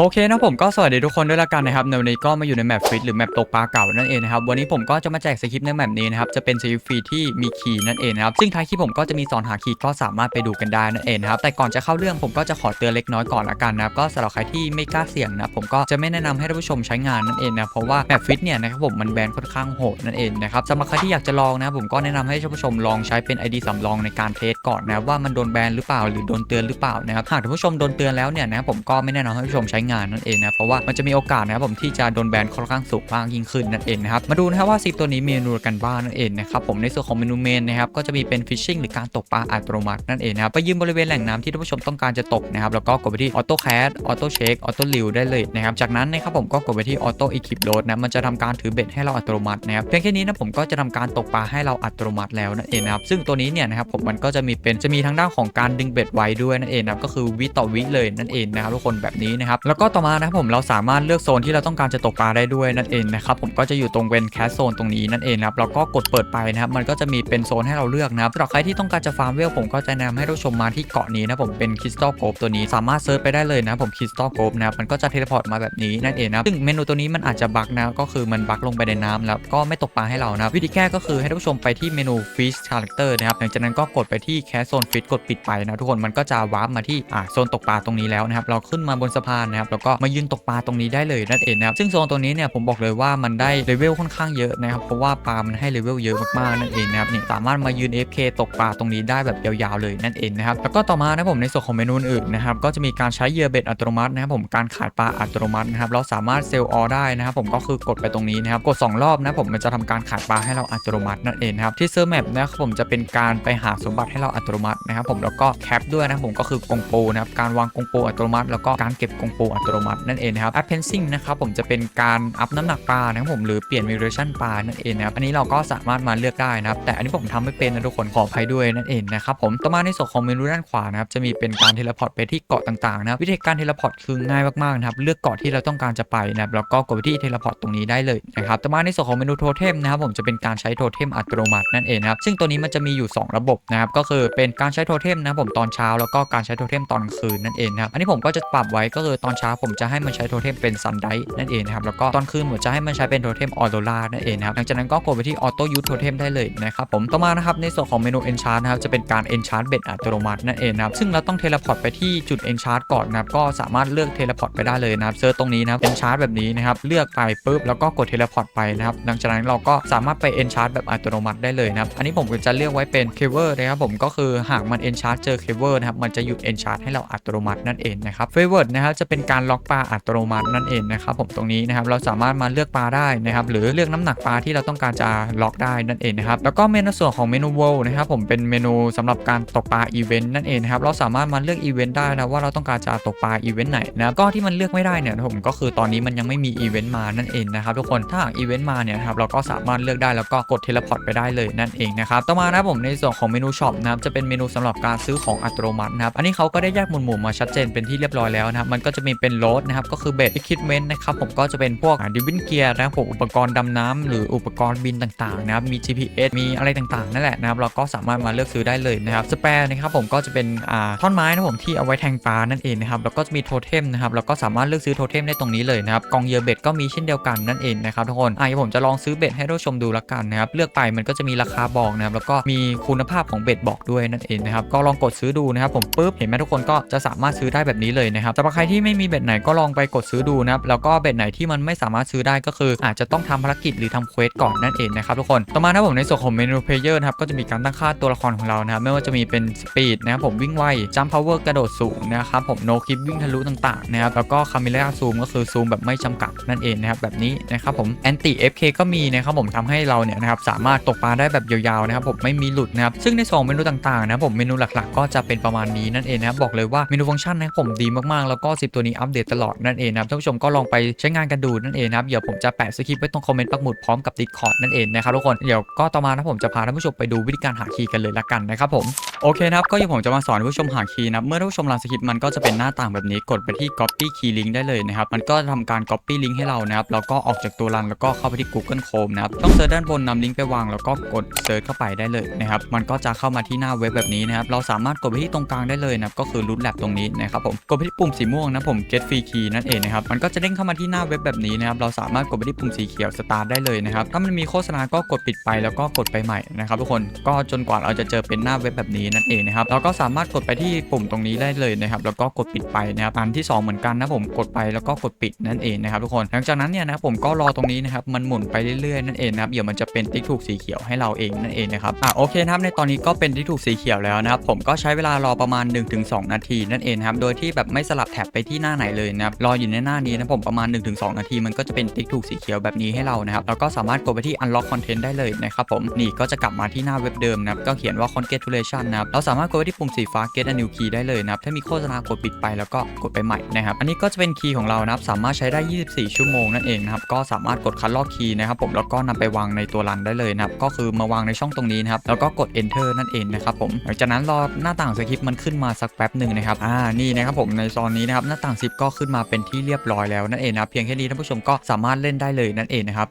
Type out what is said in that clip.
โอเคนะผมก็สวัสดีทุกคนด้วยละกันนะครับในวันนี้ก็มาอยู่ในแมปฟิตหรือแมปตกปลาเก่านั่นเองนะครับวันนี้ผมก็จะมาแจกสคริปต์ในแมปนี้นะครับจะเป็นสคริปต์ฟรีที่มีคีย์นั่นเองนะครับซึ่งท้ายคลิปผมก็จะมีสอนหาคีย์ก็สามารถไปดูกันได้นั่นเองนะครับแต่ก่อนจะเข้าเรื่องผมก็จะขอเตือนเล็กน้อยก่อนละกันนะครับก็สำหรับใครที่ไม่กล้าเสี่ยงนะผมก็จะไม่แนะนำให้ท่านผู้ชมใช้งานนั่นเองนะเพราะว่าแมปฟิตเนี่ยนะครับผมมันแบนค่อนข้างโหดนั่นเองนะครับสำหรับใครที่อยากจะลองนะผมก็แนะนำให้ท่านผู้ชมลองใช้เป็น ID สำรองในการเทสก่อนนะว่ามันโดนแบนหรือเปล่าหรือโดนเตือนหรือเปล่านะครับหากท่านผู้ชมโดนเตือนแล้วเนี่ยนะผมก็ไม่แนะนำให้ท่านผู้ชมใช้งานนั่นเองนะเพราะว่ามันจะมีโอกาสนะครับผมที่จะโดนแบนค่อนข้างสูงมากยิ่งขึ้นนั่นเองนะครับมาดูนะครับว่าซิปตัวนี้เมนูกันบ้างนั่นเองนะครับผมในส่วนของเมนูเมนนะครับก็จะมีเป็นฟิชชิ่งหรือการตกปลาอัตโนมัตินั่นเองนะครับไปยืมบริเวณแหล่งน้ำที่ท่านผู้ชมต้องการจะตกนะครับแล้วก็กดไปที่ออโต้แคสออโต้เช็คออโต้ลิวได้เลยนะครับจากนั้นนะครับผมก็กดไปที่ออโต้อีคิปโหลดนะมันจะทำการถือเบ็ดให้เราอัตโนมัตินะครับเพียงแค่นี้นะผมก็จะทำการตกปลาให้เราอัตโนมัติแล้วนั่นเองนะครับซึ่งตัวนี้เนี่ยนะครับผมมันก็จะมีเป็นจะมีทั้งด้านของการดึงเบ็ดไว้ด้วยนั่นเองนะครับก็คือวิต่อวิเลยนั่นเองนะครับทุกคนแบบนี้นะครับแล้วก็ต่อมานะครับผมเราสามารถเลือกโซนที่เราต้องการจะตกปลาได้ด้วยนั่นเองนะครับผมก็จะอยู่ตรงเวนแคสโซนตรงนี้นั่นเองครับเราก็กดเปิดไปนะครับมันก็จะมีเป็นโซนให้เราเลือกนะครับสำหรับใครที่ต้องการจะฟาร์มเวลผมก็จะแนะนำให้เราชมมาที่เกาะนี้นะผมเป็นคริสตัลโกลบตัวนี้สามารถเซิร์ชไปได้เลยนะผมคริสตัลโกลบนะครับมันก็จะเทเลพอร์ตมาแบบนี้นั่นเองนะซึ่งเมนูตัวนี้มันอาจจะบั๊กนะก็คือมันบั๊กลงไปในน้ำแล้วก็ไม่ตกปลาให้เรานะวิธีแก้ก็คือให้ท่านผู้ชมไปที่เมนู Fish Character นะครับหลังจากนั้นก็กดไปที่แคสโซนฟิตกดปิดไปนะทุกคนมันก็จะวาร์ปมาที่อ่าโซนตกปลาตรงนี้แล้วนะครับเราขึ้นมาบนสะพานนะครับแล้วก็มายืนตกปลาตรงนี้ได้เลยนั่นเองนะครับซึ่งโซนตรงนี้เนี่ยผมบอกเลยว่ามันได้เลเวลค่อนข้างเยอะนะครับเพราะว่าปลามันให้เลเวลเยอะมากๆนั่นเองนะครับนี่สามารถมายืน FK ตกปลาตรงนี้ได้แบบยาวๆเลยนั่นเองนะครับแล้วก็ต่อมานะผมในส่วนของเมนูอื่นนะครับก็จะมีการใช้เหยื่อเบ็ดอัตโนมัตินะครับผมการขายปลาอัตโนมัตินะครับเราสามารถเซลล์ออได้นะครับผมก็คือกดไปตรงนี้นะครับกด 2 รอบนะผมมันจะทำการขายปลาให้เราอัตโนมัตินั่นเองครับที่เซอร์แมปนะครับผมจะเป็นการไปหาสมบัติให้เราอัตโนมัตินะครับผมแล้วก็แคปด้วยนะผมก็คือกงปูนะครับการวางกงปูอัตโนมัติ แล้วก็การเก็บกงปูอัตโนมัตินั่นเองนะครับ appensing นะครับผมจะเป็นการอัพน้ำหนักปลานะครับผมหรือเปลี่ยน variation ปลานั่นเองนะครับอันนี้เราก็สามารถมาเลือกได้นะครับแต่อันนี้ผมทำไม่เป็นนะทุกคนขออภัยด้วยนั่นเองนะครับผมต่อมาในส่วนของเมนูด้านขวานะครับจะมีเป็นการเทเลพอร์ตไปที่เกาะต่างๆนะครับวิธีการเทเลพอร์ตคือง่ายมากๆนะครับเลือกเกาะที่เราต้องการจะไปนะครับแล้วก็กดไปที่เทเลพอร์ตตรงนี้ได้เลยนะครับต่อมาในส่วนของเมนูโทเทมนะครับผมจะเป็นการใช้โทเทมอัตโนมัตินั่นเองนะครับซึ่งตัวนี้มันจะมีอยู่ 2 ระบบนะครับก็คือเป็นการใช้โทเทมนะผมตอนเช้า แล้วก็การใช้โทเทมตอนคืนนั่นเองนะครับอันนี้ผมก็จะปรับไว้ก็คือตอนช้าผมจะให้มันใช้โทเทมเป็นซันไดนั่นเองนะครับแล้วก็ตอนคืนผมจะให้มันใช้เป็นโทเทมออโตล่านั่นเองนะครับหลังจากนั้นก็กดไปที่ออโต้ยูทโทเทมได้เลยนะครับผมต่อมานะครับในส่วนของเมนู Enchant นะครับจะเป็นการ Enchant เบ็ดอัตโนมัตินั่นเองนะครับซึ่งเราต้องเทเลพอร์ตไปที่จุด Enchant ก่อนนะครับก็สามารถเลือกเทเลพอร์ตไปได้เลยนะครับเซิร์ชตรงนี้นะครับ Enchant แบบนี้นะครับเลือกไปปุ๊บแล้วก็กดเทเลพอร์ตไปนะครับหลังจากนั้นเราก็สามารถไป Enchant แบบอัตโนมัติได้เลยนะครับอันนี้ผมก็จะเลือกไว้เป็น c a v e r นะครับผมก็คือหากมัน Enchant เจอ c a v e r นะครับมันจะหยุด Enchant ให้เราอัตโนมัตินั่นเองนะครับ Favorite นะครับจะเป็นการล็อกปลาอัตโนมัตินั่นเองนะครับผมตรงนี้นะครับเราสามารถมาเลือกปลาได้นะครับหรือเลือกน้ำหนักปลาที่เราต้องการจะล็อกได้นั่นเองนะครับแล้วก็เมนูส่วนของเมนู World นะครับผมเป็นเมนูสำหรับการตกปลาอีเวนต์นั่นเองนะครับเราสามารถมาเลือกอีเวนต์ได้นะว่าเราต้องการจะตกปลาอีเวนต์ไหนนะครับก็ที่มันเลือกไม่ได้เนี่ยผมก็คือตอนนี้มันยังไม่มีอีเวนต์มานั่นเองนะครับทุกคนถ้าหากอีเวนต์มาเนี่ยครับเราก็สามารถเลือกได้แล้วก็กดเทเลพอร์ตไปได้เลยนั่นเองนะครับต่อมานะผมในส่วนของเมนูช็อปนะครับจะเป็นเมนูสำหรับการซื้อของอัตโนมัตินะครับอันนี้เขาก็ได้แยกหมวดหมู่มาชัดเจนเป็นที่เรียบร้อยแล้วนะครับมันก็จะมีเป็นรดนะครับ ก็คือเบสอิคิปเมนต์นะครับ ผมก็จะเป็นพวกดิวินเกียร์นะครับผมอุปกรณ์ดำน้ำหรืออุปกรณ์บินต่างๆนะครับมี GPS มีอะไรต่างๆนั่นแหละนะครับเราก็สามารถมาเลือกซื้อได้เลยนะครับสเปร์นะครับผมก็จะเป็นอ่าท่อนไม้นะผมที่เอาไว้แทงปลานั่นเองนะครับแล้วก็จะมีโทเทมนะครับแล้วก็สามารถเลือกซื้อโทเทมได้ตรงนี้เลยนะครับกองเยือเบ็ดก็มีเช่นเดียวกันนั่นเองนะครับทุกคนอะเดี๋ยวผมจะลองซื้อเบ็ดให้ท่านชมดูละกันนะครับเลือกไปมันก็จะมีราคาบอกนะครับแล้วก็มีคุณภาพของเบ็ดบอกด้วยนั่นเองนะครับก็ลองกดซื้อดูนะครับผมปุ๊บเห็นไหมทุกคนก็จะสามารถซื้อได้แบบนี้เลยนะครับแต่ใครที่ไม่มีเบ็ดไหนก็ลองไปกดซื้อดูนะครับแล้วก็เบ็ดไหนที่มันไม่สามารถซื้อได้ก็คือ อาจจะต้องทำภารกิจหรือทำเควสก่อนนั่นเองนะครับทุกคนต่อมานะผมในส่วนของเมนูเพลเยอร์นะครับก็จะมีการตั้งค่าตัวละครของเรานะครับไม่ว่าจะมีเป็นสปีดนะครับผมวิ่งไวจัมพาวเวอร์กระโดดสูงนะครับผมโนคลิปวิ่งทะลุต่างๆนะครับแล้วก็คามิล่าซูมก็คือซูมแบบไม่จำกัดนั่นเองนะครับแบบนี้นะครับผมแอนตี้ FK ก็มีนะครับผมทำให้เราเนี่ยนะครับสามารถตกปลาได้แบบยาวๆนะครับผมไม่มีหลุดนะครับซึ่งในส่วนเมนูต่างๆนะผมเมนูหลักๆ ก็จะเป็นประมาณนี้นั่นเองนะครับบอกเลยว่าเมนูฟังก์ชันนะผมดีมากๆ แล้วก็ 10 ตัวนี้อัปเดตตลอดนั่นเองนะครับท่านผู้ชมก็ลองไปใช้งานกันดูนั่นเองนะครับเดี๋ยวผมจะแปะสคริปต์ไว้ตรงคอมเมนต์ปักหมุดพร้อมกับ Discord นั่นเองนะครับทุกคนเดี๋ยวก็ต่อมานะผมจะพาท่านผู้ชมไปดูวิธีการหาคีย์กันเลยละกันนะครับผมโอเคนะครับก็อย่างผมจะมาสอนท่านผู้ชมหาคีย์นะเมื่อท่านผู้ชมรันสคริปต์มันก็จะเป็นหน้าต่างแบบนี้กดไปที่ copy key link ได้เลยนะครับมันก็จะทำการ copy link ให้เรานะครับแล้วก็ออกจากตัวรันแล้วก็เข้าไปที่ Google Chrome นะครับต้องเซิร์ชด้านบนนำลิงก์ไปวางแล้วก็กดเซิร์ชเข้าไปได้เลยนะครับมันก็จะเข้ามาที่หน้าเว็บแบบนี้นะครับเราสามารถกดไปที่ตรงกลางได้เลยนะครับก็คือรูทแลบตรงนี้นะครับผมกดไปที่ปุ่มสีม่วงนะผม get free key นั่นเองนะครับ มันก็จะเด้งเข้ามาที่หน้าเว็บแบบนี้นะครับ เราสามารถกดไปที่ปุ่มสีเขียว start ได้เลยนะครับ ถ้ามันมีโฆษณาก็กดปิดไปแล้วก็กดไปใหม่นะครับทุกคน ก็จนกว่าเราจะเจอเป็นหน้าเว็บแบบนี้นั่นเองนะครับ เราก็สามารถกดไปที่ปุ่มตรงนี้ได้เลยนะครับ แล้วก็กดปิดไปนะครับ อันที่สองเหมือนกันนะผมกดไปแล้วก็กดปิดนั่นเองนะครับทุกคน หลังจากนั้นเนี่ยนะผมก็รอตรงนี้นะครับ มันหมุนไปเรื่อยๆนั่นเองนะครับ เดี๋ยวมันจะเป็นติ๊กถูกสีเขียวให้เราเองนั่นเองนะครับ อะโอเคนะครับ ในตอนนี้ก็เป็นติ๊กถูกสีเขียวแล้วนะครับ ผมก็ใช้เวลารอประมาณ 1-2 นาทีนั่นเองครับ โดยที่แบบไม่สลับแท็บไปที่หน้าไหนเลยนะครับรออยู่ในหน้านี้นะผมประมาณ 1-2 นาที มันก็จะเป็นติ๊กถูกสีเขียวแบบนี้ให้เรานะครับแล้วก็สามารถกดไปที่ unlock content ได้เลยนะครับผมนี่ก็จะกลับมาที่หน้าเว็บเดิมนะครับก็เขียนว่า congratulation นะครับเราสามารถกดไปที่ปุ่มสีฟ้า get a new key ได้เลยนะครับถ้ามีโฆษณากดปิดไปแล้วก็กดไปใหม่นะครับอันนี้ก็จะเป็นคีย์ของเรานะครับสามารถใช้ได้ 24 ชั่วโมงนั่นเองนะครับก็สามารถกดคัดลอกคีย์นะครับผมแล้วก็นำไปวางในตัวรันได้เลยนะครับก็คือมาวางในช่องตรงนี้นะครับแล้วก็กด enter นั่นเองนะครับผมหลังจากนั้นรอหน้าต่างสคริปต์มันขึ้นมาสักแป๊บหนึ่งนะครับอ่านี่นะครับผมในซอนนี้นะครับหน้าต่าง30 ก็ขึ้นมาเป็นที่เรียบร้อยแล้วนั่นเองนะเพียงแค่นี้ท่านผู้ชมก็สามารถเล่นได้เลยนั่นเองนะครับ